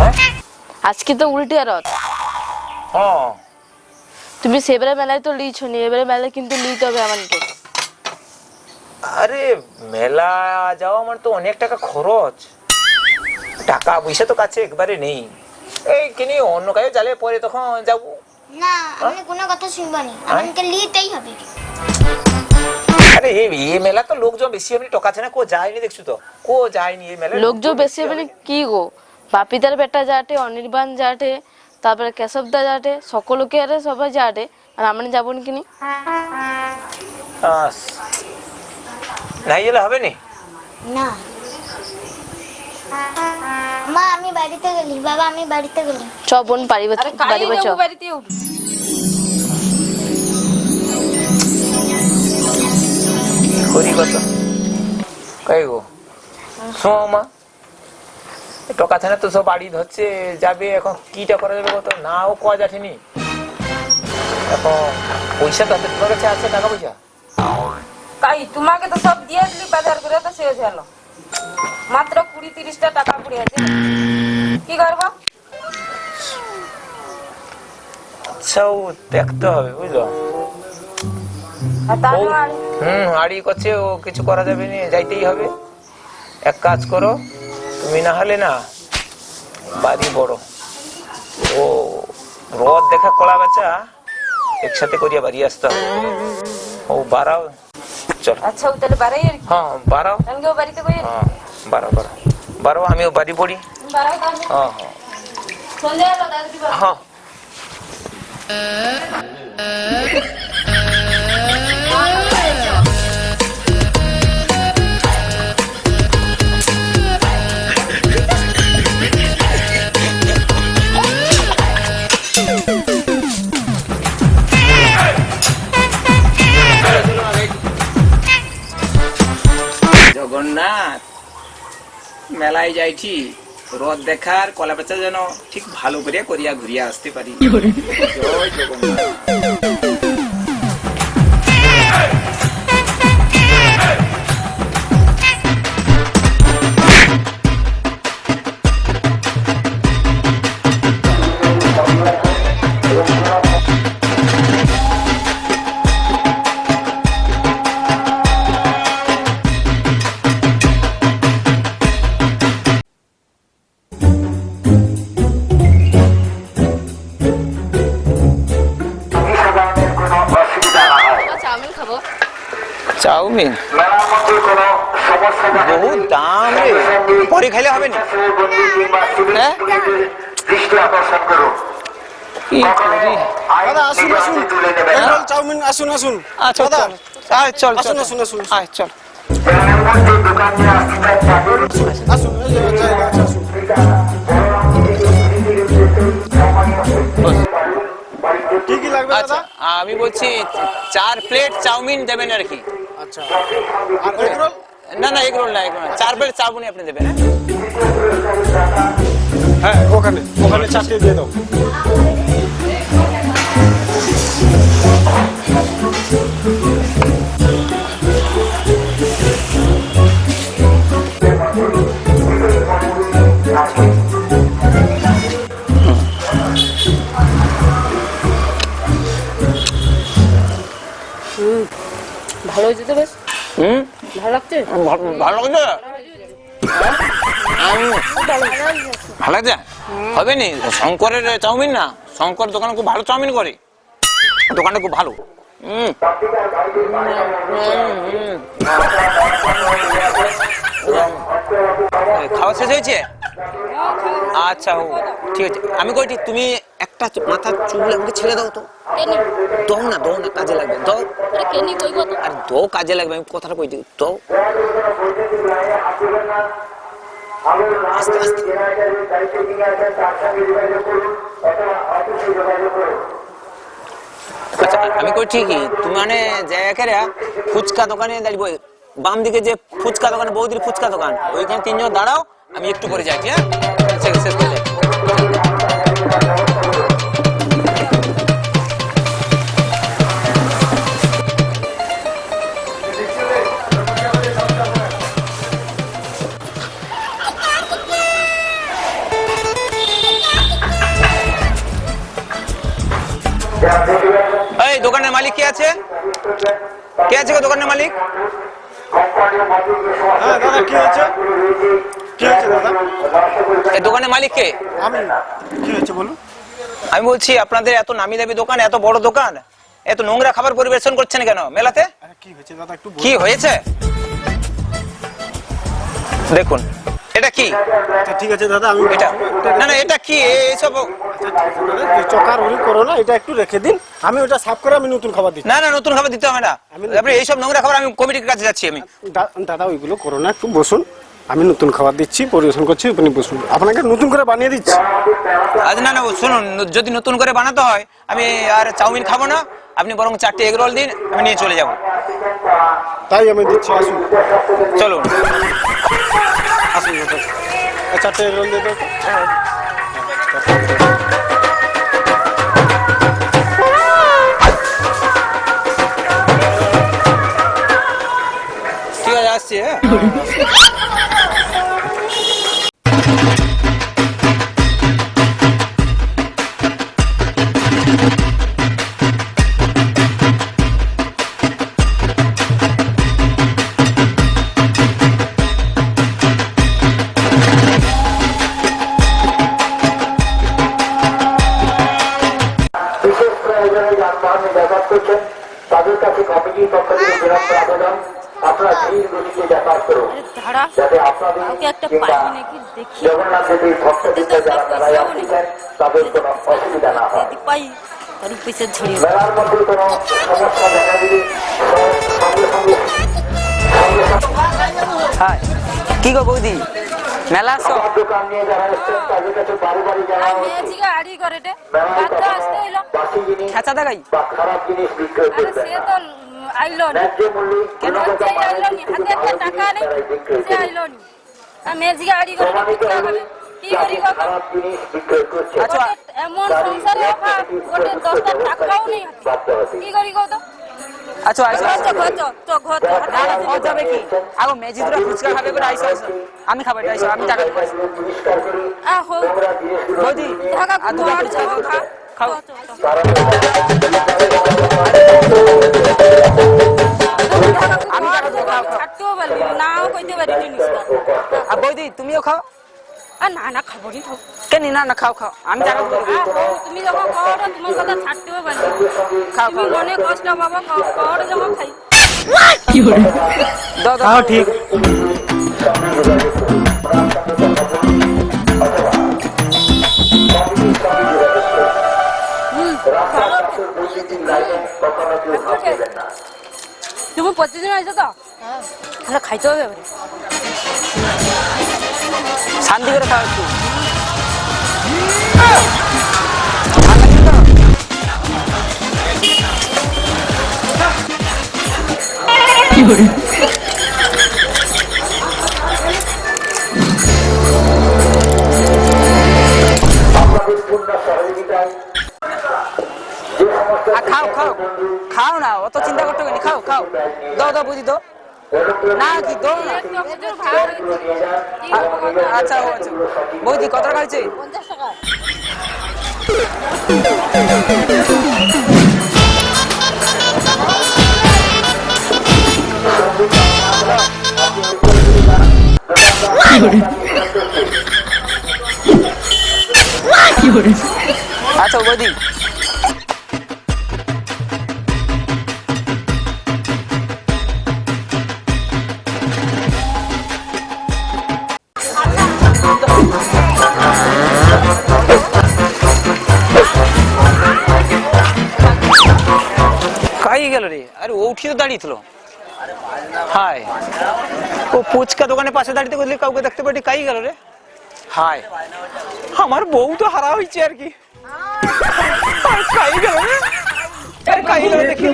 হ্যাঁ? আজকে তো উল্টে রথ। হ্যাঁ। তুমি সেবারে মেলায় তো লিছো নি এবারে মেলায় কিন্তু লিতে হবে আমাকে আরে মেলা যাওয়া আমার তো অনেক টাকা খরচ। টাকা পয়সা তো কাছে একবারে নেই। এই কিনি অন্য কাজে চালে পরে তখন যাব? না আমি কোনো কথা শুনব না। আমাকে লিতেই হবে। আরে এই এই মেলা তো লোকজন বেশি এমনি টকাছে না? কো যায়নি দেখছ তো? কো যায়নি এই মেলা লোকজন বেশি হবে কি গো? বাপিদার বেটা যাটে অনির্বাণ যাটে তারপরে কেশবদা যাটে সকলকে আরে সবাই যাটে। আর আমরা যাব না? কিনি নাই গেলে হবে নি? না। মা আমি বাড়িতে গেলি বাবা আমি বাড়িতে গেলি। চ বোন পারিব পারিব চ। বাড়িতে করি কত কই গো? শোনো মা টকা থাকে তো সব বাড়ি ধরছে যাবে এখন কিটা করা যাবে কত নাও কোয়া যাঠেনি এখন পয়সা তো তোমার কাছে আছে টাকা পয়সা? তাই তোমাকে তো সব দিয়ে দিলি বাজার করে তো শেষ হলো। মাত্র কুড়ি তিরিশটা টাকা পড়ে আছে। কি করব? আচ্ছা ও দেখতে হবে বুঝলো? হুম আড়ি করছে ও কিছু করা যাবে না যাইতেই হবে। এক কাজ করো তুমি না হলে না বাড়ি বড়। ও রদ দেখা কলা বেচা একসাথে করিয়া বাড়ি আসতে হবে। ও বাড়াও। চল। আচ্ছা তাহলে বাড়াই আর হ্যাঁ বাড়াও। কেউ বাড়িতে বই হ্যাঁ বাড়াও বাড়াও। বাড়াও আমিও বাড়ি পড়ি। হ্যাঁ হ্যাঁ। হলো দাদা দিবা হ্যাঁ। জগন্নাথ মেলায় যাইছি রথ দেখার কলা বেচা যেন ঠিক ভালো করে করিয়া ঘুরিয়া আসতে পারি। জয় জগন্নাথ। পরে খাইলে হবে না। হ্যাঁ? দাদা আসুন আসুন। রোল চাউমিন আসুন আসুন। আচ্ছা দাদা চল। আয় চল আসুন, চল আসুন। আয় চল। কি কি লাগবে আচ্ছা দাদা? আমি বলছি চার প্লেট চাউমিন দেবেন আর কি। আচ্ছা। আর না না এগ রোল না এগ রোল না। চার প্লেট চাউমিন আপনি দেবেন। হ্যাঁ? হ্যাঁ ওখানে ওখানে চারটে দিয়ে দাও। ভালো হয়েছে তো বেশ? হুম ভালো লাগছে? ভালো- লাগছে। হ্যাঁ? ভালো লাগছে? হবে নি শঙ্করের চাউমিন না? শঙ্কর দোকানে খুব ভালো চাউমিন করে। দোকানটা খুব ভালো। খাওয়া শেষ হয়েছে? আচ্ছা ও ঠিক আছে। আমি কইটি তুমি একটা মাথার চুল আমাকে ছেড়ে দাও তো। কেনি? দাও না দাও না কাজে লাগবে। দাও। আরে কেনি কইব তো? আর দাও কাজে লাগবে আমি কথাটা কইটি দাও। আস্তে আস্তে। আচ্ছা আমি কই ঠিকই তুমি মানে জায়গায় ফুচকা দোকানে দাঁড়িয়ে বাম দিকে যে ফুচকা দোকান বৌদির ফুচকা দোকান ওইখানে তিনজন দাঁড়াও আমি একটু পরে যাই হ্যাঁ? এই, দোকানের মালিক কে আছে? কে আছে গো দোকানের মালিক? হ্যাঁ দাদা, কি আছে? কি হয়েছে দাদা? এই দোকানের মালিক কে? আমি। কি হয়েছে বলুন? আমি বলছি আপনাদের এত নামি দামি দোকান এত বড় দোকান এত নোংরা খাবার পরিবেশন করছেন কেন? মেলাতে? আরে কি হয়েছে দাদা একটু বলুন। কি হয়েছে? দেখুন এটা কি? আচ্ছা, ঠিক আছে দাদা আমি এটা। না না এটা কি? এ- এইসব চকার উড়ি করো না এটা একটু রেখে দিন। আমি ওটা সাফ করে আমি নতুন খাবার দিচ্ছি। না না নতুন খাবার দিতে হবে না। আমি- আপনি এইসব নোংরা খাবার আমি কমিটির কাছে যাচ্ছি আমি। দা- দাদা ওইগুলো করো না একটু বসুন। আমি নতুন খাবার দিচ্ছি পরিবেশন করছি আপনি বসুন। আপনাকে নতুন করে বানিয়ে দিচ্ছি। আজ না না শুনুন যদি নতুন করে বানাতে হয় আমি আর চাউমিন খাব না আপনি বরং চারটে এগ রোল দিন আমি নিয়ে চলে যাব। তাই আমি দিচ্ছি আসুন। চলুন। আসুন চারটে রোল দিয়ে দাও ঠিক আছে আসছি হ্যাঁ। অসুবিধা না হয়। মেলার মধ্যে কোনো সমস্যা দেখা দিলে সঙ্গে সঙ্গে কি গো বৌদি? মেলা আসো খাবার দোকান নিয়ে যারা এসছেন তাদের কাছে বাড়ি বাড়ি যাওয়া হচ্ছে। আড়ি করে রে বাচ্চা আসতে হইল বাসি জিনিস খেঁচা দেখাই। বা খারাপ জিনিস বিক্রয় আরে সে তো আইলো নি। ন্যায্য মূল্যে কেন? গুণগত সে মানের আইলো নি? হাতে একটা টাকা নেই সে আইলো নি। আর মেয়েছিকে আড়ি করে প্রমাণিত বিক্রি হলে হবে কি করি বাবা খারাপ জিনিস বিক্রয় করছে। আচ্ছা এমন সংসারে গোটে দশটা টাকাও নেই। কি করি কও তো? আচ্ছা আইসো যাবে কি? আগো মেজি দুটো ফুচকা খাবে করে আইসো আইসো। আমি খাবার আইসো আমি টাকা দেবো। আইসো। বৌদি আর। খাও। চো। আমি টাকা দেবো খাও নাও কইতে পারি আর বৌদি তুমিও খাও। আর না না খাব নি কেন না না খাও খাও। আমি তুমি যখন খাও তোমার কথা ছাড়তেও পারি খাও তুমি খাও মনে কষ্ট পাবো খাও খাও যখন খাই। দাও হ্যাঁ ঠিক। তুমি প্রতিদিন তো? তাহলে খাইতে হবে। এবারে। শান্তি করে খাও একটু ভালো লাগছে তো? আপনাদের পূর্ণ সহযোগিতায় যে সমস্ত আর খাও খাও খাও না অত চিন্তা করতে হবে না খাও খাও দাও দাও বুঝি দাও আচ্ছা আচ্ছা। বৌদি কত টাকা হয়েছে আচ্ছা বৌদি। তো দাঁড়িয়েছিল হাই ও ফুচকা দোকানের পাশে দাঁড়িয়ে করলে কাউকে দেখতে পারি কাই গেল রে? হাই আমার বউ তো হারা হয়েছে আর কি। কাই গেল রে? কাই গেল দেখি।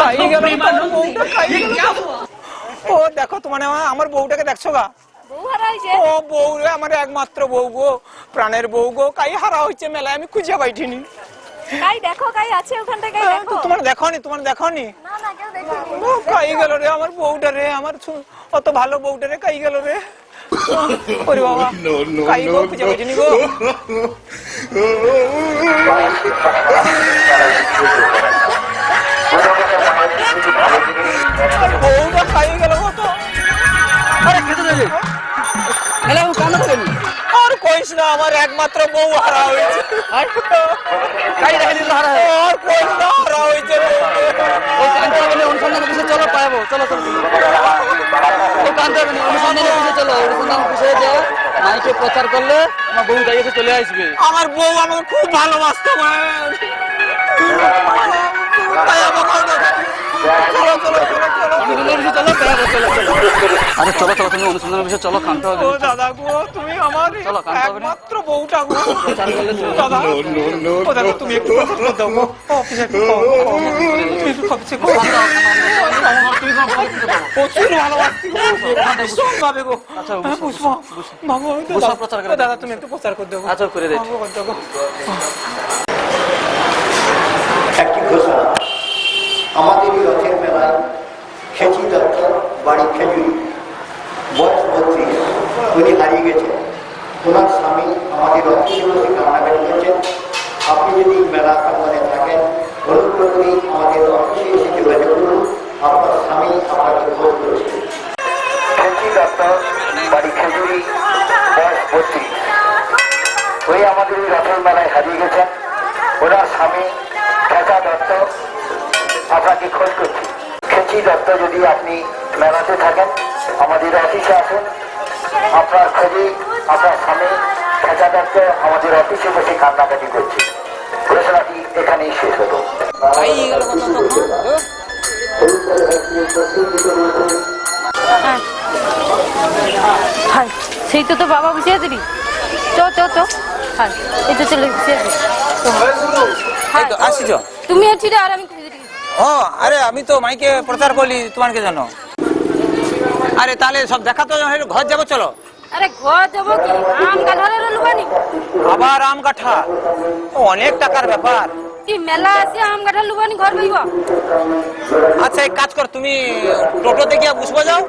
কাই গেল বউটা কাই গেল ও দেখো তোমার আমার বউটাকে দেখছ গা? ও বউ রে আমার একমাত্র বউ গো প্রাণের বউ গো কাই হারা হয়েছে মেলায় আমি খুঁজে পাইঠিনি। কাই দেখো কাই আছে ওখানটা কাই হ্যাঁ, দেখো। তোমার দেখো নি তোমার দেখোনি না না কেউ দেখেনি। ও কাই গেল রে আমার বউটা রে আমার অত ভালো বউটা রে কাই গেল রে? ওরে বাবা কাই গো খুঁজে বুঝিনি গো? বউটা খাই গেল তো? আরে খেতে দে ও কান্না আর কইস না আমার একমাত্র বউ হারা হয়েছে। কাই দেখা দিল হারা। আর কইস না হারা হয়েছে ও কানতে না অনুসন্ধান চলো পাবো চলো চলো। ও কানতে অফিসে চলো। অনুসন্ধান যে মাইকে প্রচার করলে আমার বউ এসে চলে আসবে। আমার বউ আমাকে খুব ভালোবাসতো চলো চলো। চলো চলো অনুসন্ধান অফিসে চলো পাবো চলো চলো আরে চলো চলো তুমি অনুসন্ধান অফিসে চলো কানতে হবে ও দাদা গো তুমি আমার চলো, কাঁদতে হবে না। একমাত্র বউটা গো প্রচার করলে চলো। দাদা ও দাদা তুমি একটু কথা বলে দাও গো অফিসে একটু কও, কও, তুমি একটু অফিসে কও। প্রচুর ভালোবাসি গো ভীষণ ভাবে গো আচ্ছা, হ্যাঁ, পুষ্পা বাবু পুষ্পা প্রচার করে দাদা দাদা তুমি একটু প্রচার করে দেবো আচ্ছা করে দিচ্ছি করে দেবো একটি ঘোষণা আমাদের এই রথের মেলায় খেচি দত্ত বাড়ি খেজুরি বয়স বত্রিশ, উনি হারিয়ে গেছেন। ওনার স্বামী আমাদের অফিসে বসে কান্নাকাটি করছেন। আপনি যদি মেলা প্রাঙ্গনে থাকেন অনুগ্রহ করে আমাদের অফিসে এসে যোগাযোগ করুন। আপনার স্বামী আপনাকে খোঁজ করেছে। খেচি দত্ত বাড়ি খেজুরি বয়স বত্রিশ। আমাদের এই রথের মেলায় হারিয়ে গেছেন। ওনার স্বামী খেচা দত্ত, আপনাকে খোঁজ করছি। খেচি দত্ত যদি আপনি মেলাতে থাকেন আমাদের অফিসে আসুন। আপনার খোঁজে আপনার স্বামী খেচা দত্ত আমাদের অফিসে বসে কান্নাকাটি করছে। ঘোষণাটি এখানেই শেষ হলো। সেই তো তো বাবা বসে দিবি চ চ চ। হ্যাঁ এই তো চলে বসে তুমি আছি রে আর আমি খুঁজে ও আরে আমি তো মাইকে প্রচার করলি তোমাকে জানো। আরে তাহলে সব দেখা তো ঘর যাব চলো। আরে ঘর যাব কি? আম কাঁঠালের লুকানি আবার আম অনেক টাকার ব্যাপার। কি মেলা আছে আম কাঁঠাল লুকানি ঘর আচ্ছা এক কাজ কর তুমি টোটোতে গিয়ে বুঝব যাও।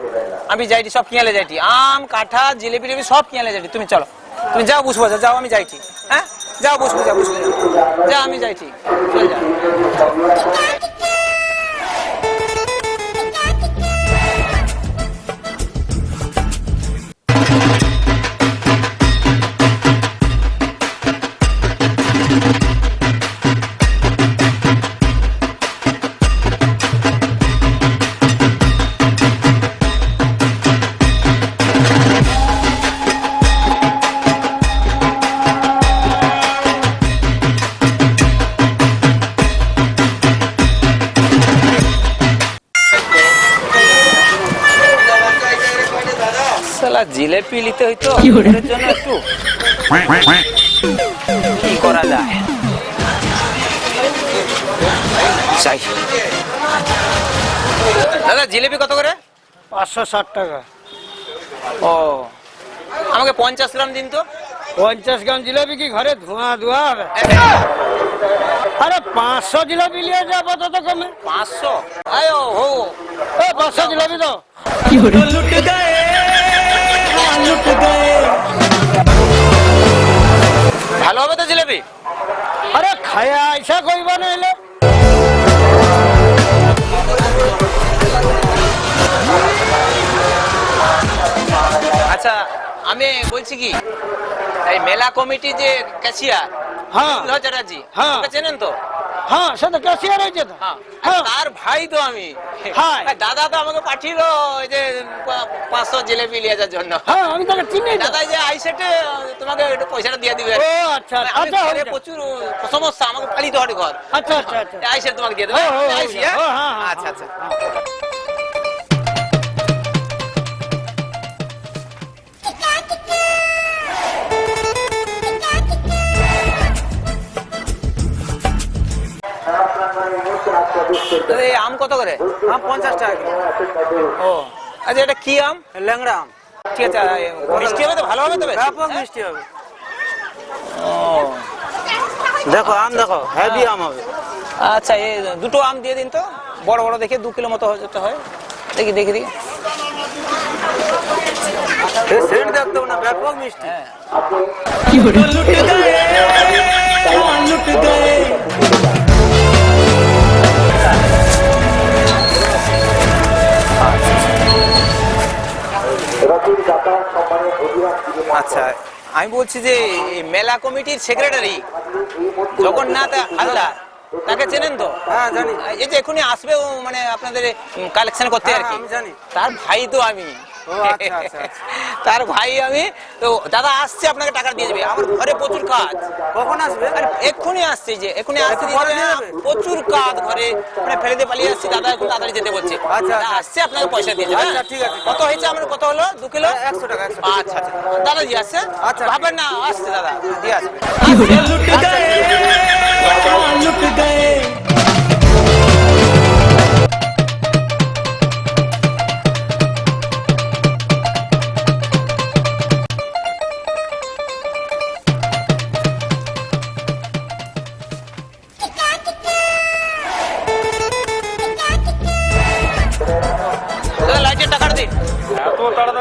আমি যাইটি সব কিনে যাইটি। আম কাঠা জিলেবি টিলেবি সব কিনে যাইটি। তুমি চলো। তুমি যাও বুঝব যাও যাও আমি যাইটি। হ্যাঁ? যাও বুঝব যাও বুঝব যাও। আমি যাইটি। চলে যাও সালা নিতে হইতো ওদের জন্য একটু। কি করা যায়? চাই। দাদা জিলেপি কত করে? পাঁচশো ষাট টাকা। ও। আমাকে পঞ্চাশ গ্রাম দিন তো। পঞ্চাশ গ্রাম জিলাপি কি ঘরে ধোঁয়া ধোঁয়া হবে? আরে পাঁচশো জিলাপি নিয়ে যাব তত কমে। পাঁচশো? আয়ো হো। পাঁচশো জিলাপি তো লুট গয়ে ভালো হবে তো জিলেপি? আরে খায়া আইসা কইবা নইলে। আচ্ছা আমি বলছি কি এই মেলা কমিটি যে ক্যাশিয়ার হ্যাঁ। চ্যাটার্জি হ্যাঁ। চেনেন তো? হ্যাঁ সে তো ক্যাশিয়ার হয়েছে তো। হ্যাঁ হ্যাঁ। তার ভাই তো আমি। হ্যাঁ দাদা তো আমাকে পাঠিয়েলো ওই যে পাঁচশো জিলেপি নিয়ে যাওয়ার জন্য। হ্যাঁ আমি তোকে চিনি দাদা যে আইসেটে তোমাকে একটু পয়সাটা দিয়ে দিবে। ও আচ্ছা আচ্ছা ঘরে প্রচুর সমস্যা আমাকে পালিতে হয় ঘর। আচ্ছা আচ্ছা আচ্ছা। আইসে তোমাকে দিয়ে দেবে। হ্যাঁ? হ্যাঁ, হ্যাঁ, আচ্ছা আচ্ছা। আম কত করে? আম পঞ্চাশ টাকা কিলো ও। আচ্ছা এটা কি আম? ল্যাংড়া আম। ঠিক আছে মিষ্টি হবে তো? ভালো হবে তবে? বেশ? ব্যাপক হ্যাঁ? মিষ্টি হবে। ও। দেখো আম দেখো হেভি আম হবে। আচ্ছা এই দুটো আম দিয়ে দিন তো। বড় বড় দেখে দু কিলো মতো হতে হয়। দেখি দেখি দেখি। সেন্ট দেখতে না ব্যাপক মিষ্টি। লুট গয়ে আচ্ছা আমি বলছি যে মেলা কমিটির সেক্রেটারি জগন্নাথ আল্লাহ তাকে চেনেন তো? হ্যাঁ জানি। এই যে এখনই আসবে মানে আপনাদের কালেকশন করতে আর কি। হ্যাঁ, জানি। তার ভাই তো আমি। ও, আচ্ছা, আচ্ছা, আচ্ছা। তার ভাই আমি তো দাদা আসছে আপনাকে টাকা দিয়ে দেবে। আমার ঘরে প্রচুর কাজ। কখন আসবে? আরে এক্ষুনি আসছে যে এক্ষুনি? দেবে? প্রচুর কাজ ঘরে। মানে ফেলে দিয়ে পালিয়ে আসছি দাদা এখন তাড়াতাড়ি যেতে বলছে। আচ্ছা, আচ্ছা। আসছে আপনাকে পয়সা দিয়ে দেবে আচ্ছা, হ্যাঁ? ঠিক আছে। কত হয়েছে আমার কত হলো? দু কিলো? একশো টাকা একশো আচ্ছা দাদা দাদাজি আসছে? আচ্ছা, ভাবেন না আসছে দাদা। দিয়ে আসবে। দাদা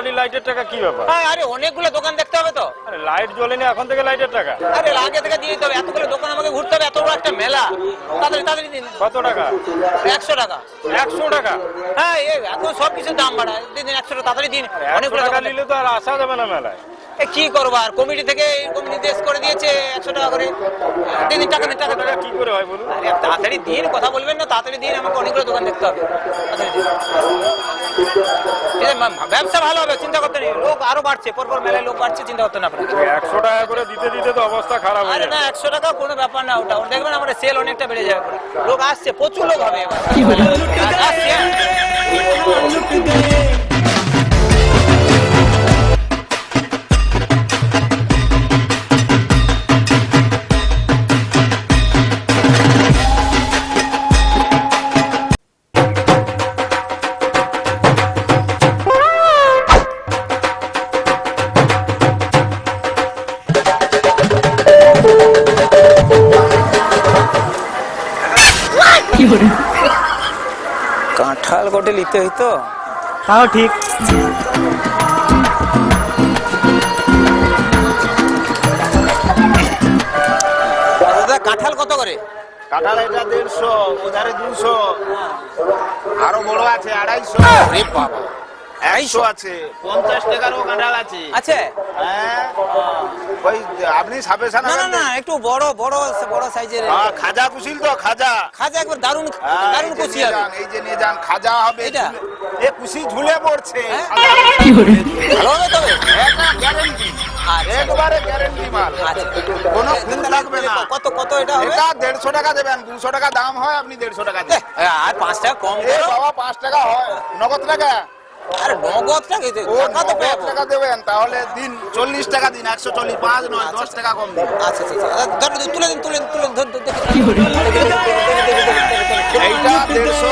এত লাইটের টাকা কি ব্যাপার? হ্যাঁ আরে অনেকগুলো দোকান দেখতে হবে তো। আরে লাইট জ্বলেনি এখন থেকে লাইটের টাকা। আরে আগে থেকে দিয়ে দিতে হবে এতগুলো দোকান আমাকে ঘুরতে হবে এত বড় একটা মেলা। তাড়াতাড়ি তাড়াতাড়ি দিন। কত টাকা? একশো টাকা। একশো টাকা? হ্যাঁ এই এখন সব কিছুর দাম বাড়ায় দিন দিন একশো টাকা তাড়াতাড়ি দিন। অনেকগুলো টাকা দোকান নিলে তো আর আসা যাবে না মেলায়। কি করব? আর কমিটি থেকে এরকম নির্দেশ করে দিয়েছে একশো টাকা করে। দিন দিন টাকা দিন টাকা টাকা। কি করে হয় বলুন? আরে তাড়াতাড়ি দিন কথা বলবেন না তাড়াতাড়ি দিন আমাকে অনেকগুলো দোকান দেখতে হবে। ঠিক আছে, ব্যবসা ভালো হবে চিন্তা করতে নেই। লোক আরও বাড়ছে পরপর মেলায় লোক বাড়ছে চিন্তা করতে না আপনাকে একশো টাকা করে দিতে দিতে তো অবস্থা খারাপ হয়ে আরে না একশো টাকা কোনো ব্যাপার না ওটা। দেখবেন আমার সেল অনেকটা বেড়ে যাবে। লোক আসছে প্রচুর লোক হবে এবার। আসছে কাঁঠাল লিখতে নিতে হইতো তাও ঠিক। দাদা কাঁঠাল কত করে? কাঁঠাল এটা দেড়শো ওধারে দুশো। আরও বড় আছে আড়াইশো। বাবা। একশো আছে। পঞ্চাশ টাকারও কাঁঠাল আছে। আছে? হ্যাঁ? ওই আপনি সাপেশান না না না একটু বড় বড় বড় সাইজের। খাজা কুশিল তো খাজা। খাজা একবার দারুণ হ্যাঁ, দারুণ এই যে কুচি নিয়ে হবে। এই যে নিয়ে যান খাজা হবে এটা? এ কুশি ঝুলে পড়ছে। হ্যাঁ? খাজা। ভালো হবে তবে? একদম গ্যারেন্টি আচ্ছা। একবারে গ্যারেন্টি মাল। আচ্ছা কোনো এ, লাগবে না। কত কত এটা হবে? এটা দেড়শো টাকা দেবেন দুশো টাকা দাম হয় আপনি দেড়শো টাকা দেবেন আর পাঁচ টাকা কম করো। বাবা পাঁচ টাকা হয়। নগদ টাকা? আরে নগদ টাকা টাকা তো নগদ টাকা দেবেন তাহলে দিন চল্লিশ টাকা দিন একশো চল্লিশ পাঁচ নয় দশ টাকা কম দিন আচ্ছা আচ্ছা আচ্ছা তুলে দিন তুলে তুলে ধর। এইটা দেড়শো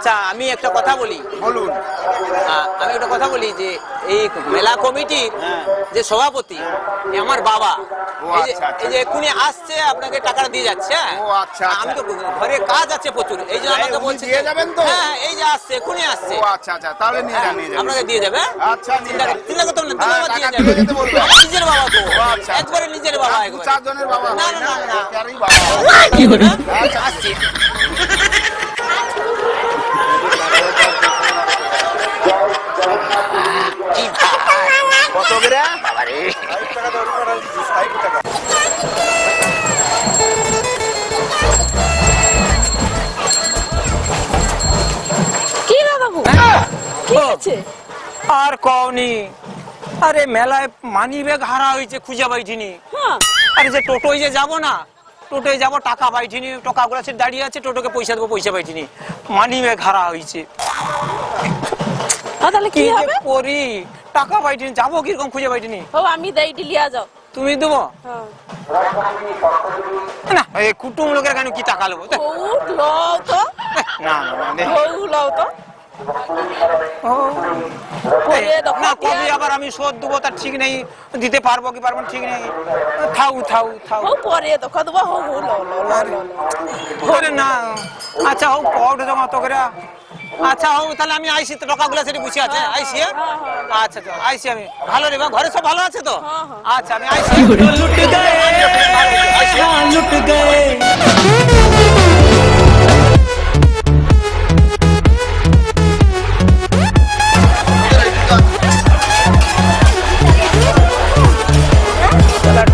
আচ্ছা আমি একটা কথা বলি। বলুন। আমি একটা কথা বলি যে এই মেলা কমিটির যে সভাপতি আমার বাবা। এই যে- আচ্ছা, আচ্ছা। এই যে এক্ষুনি আসছে আপনাকে টাকাটা দিয়ে যাচ্ছে হ্যাঁ? ও, আচ্ছা, আচ্ছা। আমি তো ঘরে কাজ আছে প্রচুর এই এই, আমাকে বলছে যাবেন তো? হ্যাঁ এই যে আসছে এক্ষুনি আসছে। আচ্ছা আচ্ছা তাহলে নিয়ে যান আপনাকে দিয়ে যাবে? হ্যাঁ? আচ্ছা, চিন্তা চিন্তা করতে না, হ্যাঁ, বাবা দিয়ে যাবে। নিজের বাবা তো। আচ্ছা। একবারে নিজের বাবা একবারে। বাবা না না না? না একেবারেই বাবা। আচ্ছা আসছি কি কত করে? বাবারে কি রে বাবু? কি আছে আর কওনি আরে মেলায় মানি ব্যাগ হারা হয়েছে খুঁজে পাইছিনি। হ্যাঁ। আরে যে টোটোয় যে যাব না টোটোয় যাব টাকা পাইছিনি টাকাগুলো সে দাঁড়িয়ে আছে টোটোকে পয়সা দেবো পয়সা পাইছিনি। মানি ব্যাগ হারা হয়েছে। হ্যাঁ, তাহলে কি হবে? করি টাকা পাইছিনি যাব কীরকম খুঁজে পাইছিনি ও আমি দেই লিয়া যাও। তুমি দেবো? হ্যাঁ। না এই কুটুম লোকের কেন কি টাকা লও তো। না না, লও তো। পরে আবার আমি শোধ দেবো তার ঠিক নেই। দিতে পারব কি পারব ঠিক নেই। থাউ থাউ থাউ। পরে দেখো দেবো না। আচ্ছা হোক জমা তো করে আচ্ছা ও তাহলে আমি আইসি তো টাকাগুলো সেটি বসে আছে হ্যাঁ, আইসি হ্যাঁ? হ্যাঁ, আচ্ছা তো আইসি আমি। ভালো রে ঘরে সব ভালো আছে তো? আচ্ছা আমি আইসি। লুট লুট গয়ে।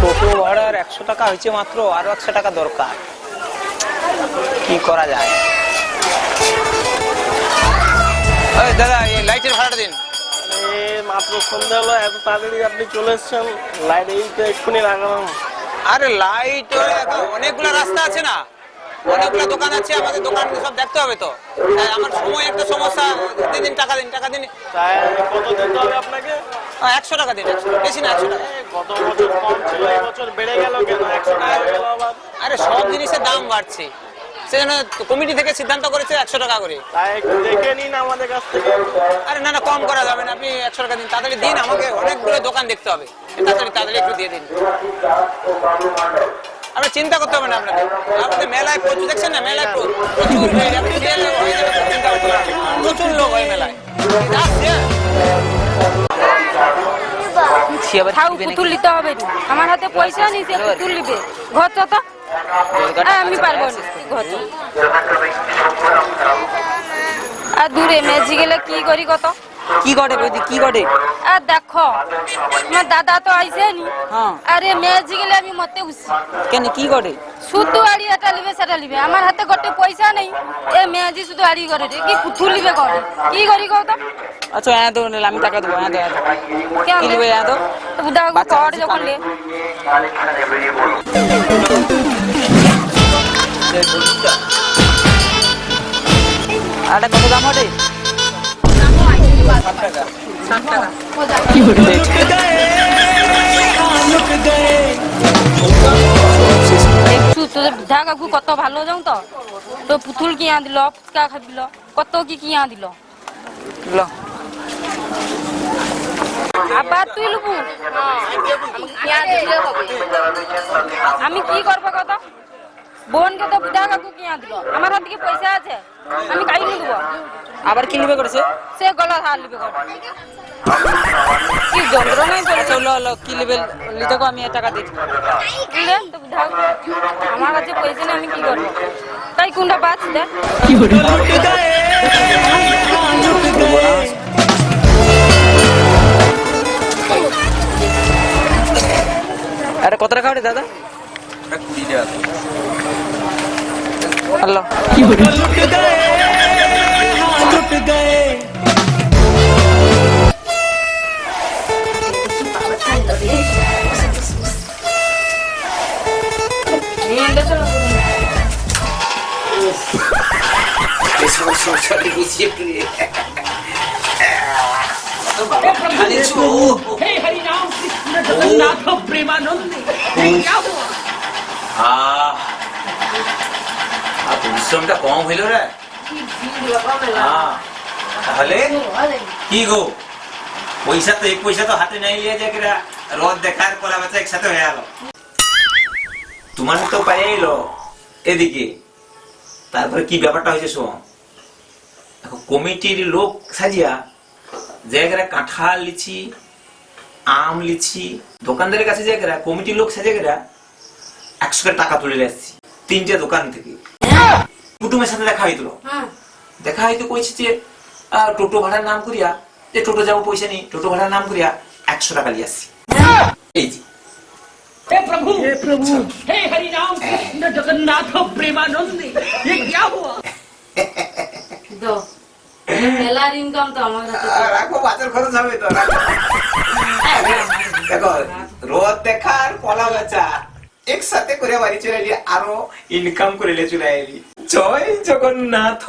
টোটো ভাড়ার একশো টাকা হয়েছে মাত্র আরও একশো টাকা দরকার। কি করা যায়? দাদা এই লাইটের ভাড়াটা দিন। মাত্র সন্ধ্যা হলো এত তাড়াতাড়ি আপনি চলে এসছেন লাইট এই তো এক্ষুনি লাগালাম। আরে লাইট অনেকগুলো রাস্তা আছে না? অনেকগুলো দোকান আছে আমাদের দোকান সব দেখতে হবে তো। তাই আমার সময় একটা সমস্যা দিন দিন টাকা দিন টাকা দিন। কত দিতে হবে আপনাকে? একশো টাকা দিন একশো বেশি না একশো টাকা। গত বছর কম ছিল এই বছর বেড়ে গেল কেন? একশো টাকা গেল আবার। আরে সব জিনিসের দাম বাড়ছে। সেজন্য কমিটি থেকে সিদ্ধান্ত করেছে একশো টাকা করে। দেখে নিন আমাদের কাছ থেকে। আরে না না কম করা যাবে না আপনি একশো টাকা দিন। তাড়াতাড়ি দিন আমাকে অনেকগুলো দোকান দেখতে হবে। তাড়াতাড়ি তাড়াতাড়ি একটু দিয়ে দিন। আপনার চিন্তা করতে হবে না আপনাকে। আমাদের মেলায় প্রচুর দেখছেন না মেলায় প্র- প্রচুর। প্রচুর লোক হয় মেলায়। পুতুল নিতে হবে। আমার হাতে পয়সা নেই সে পুতুল নিবে। ঘর তো আমি পারব না। আর দূরে মেজি গেলে কি করি কত? কি করে বৌদি কি করে আর দেখো আমার দাদা তো আইসে নি হ্যাঁ। আরে মেজি গেলে আমি মতে উঠছি কেন কি করে শুধু আড়ি এটা লিবে সেটা লিবে। আমার হাতে গোটে পয়সা নেই। এ মেজি শুধু আড়ি করে রে। কি পুতুল লিবে করে কি করি কত আচ্ছা হ্যাঁ তো নিলে আমি টাকা দেবো হ্যাঁ তো হ্যাঁ তো। কেন কি লিবে হ্যাঁ তো তো বাচ্চা কর যখন লে। আর এটা কত দাম হবে দেখছু তোদের বৃদ্ধা কাকু কত ভালো যাও তো? তো পুতুল কিয়া দিল ফুচকা খাবিল কত কি কিয়া দিল ল। আবার তুই লুবু? আমি কি করব কত? বোনকে তো বৃদ্ধা কাকু কিয়া দিল আমার হাত থেকে পয়সা আছে আমি কাই দেবো। আবার কি লিবে করেছে? সে গলা হার লিবে কত কি যন্ত্রণাই চলেছে ল ল কি লিবে লিতে আমি এ টাকা দিচ্ছি। বুঝলেন তো বৃদ্ধা আমার কাছে পয়সা নেই আমি কি করব? তাই কোনটা বাদ দেন আরে কত টাকা হবে দাদা? अल्लाह। लुट गए हाँ लुट गए प्रेमानंद। क्या हुआ? हाँ। আল্লাহ পরিশ্রমটা কম হইল রে। তাহলে কি গো? পয়সা তো এক পয়সা তো হাতে নাই লিয়ে যে কিরা দেখার কলা বেচা একসাথে হয়ে গেল। তোমার তো পাই এলো। এদিকে, তারপরে কি ব্যাপারটা হয়েছে দেখো, কমিটির লোক সাজিয়া জায়গায় কাঁঠাল লিচি, আম লিচি, দোকানদারের কাছে জায়গায় কমিটির লোক সাজে গেরা একশো টাকা তুলে আসছি। তিনটে দোকান থেকে। কুটুমের সাথে দেখা হইতো দেখা হইতো কইছে যে টোটো ভাড়ার নাম করিয়া যে টোটো যাব পয়সা নেই টোটো ভাড়ার নাম করিয়া একশো টাকা লিয়ে আসছি। এই যে। দো মেলার ইনকাম তো আমার হাতে রাখো বাজার খরচ হবে তো দেখো রোদ দেখার কলা বেচা। একসাথে করে বাড়ি চলে এলি আরও ইনকাম করে চলে এলি জয় জগন্নাথ।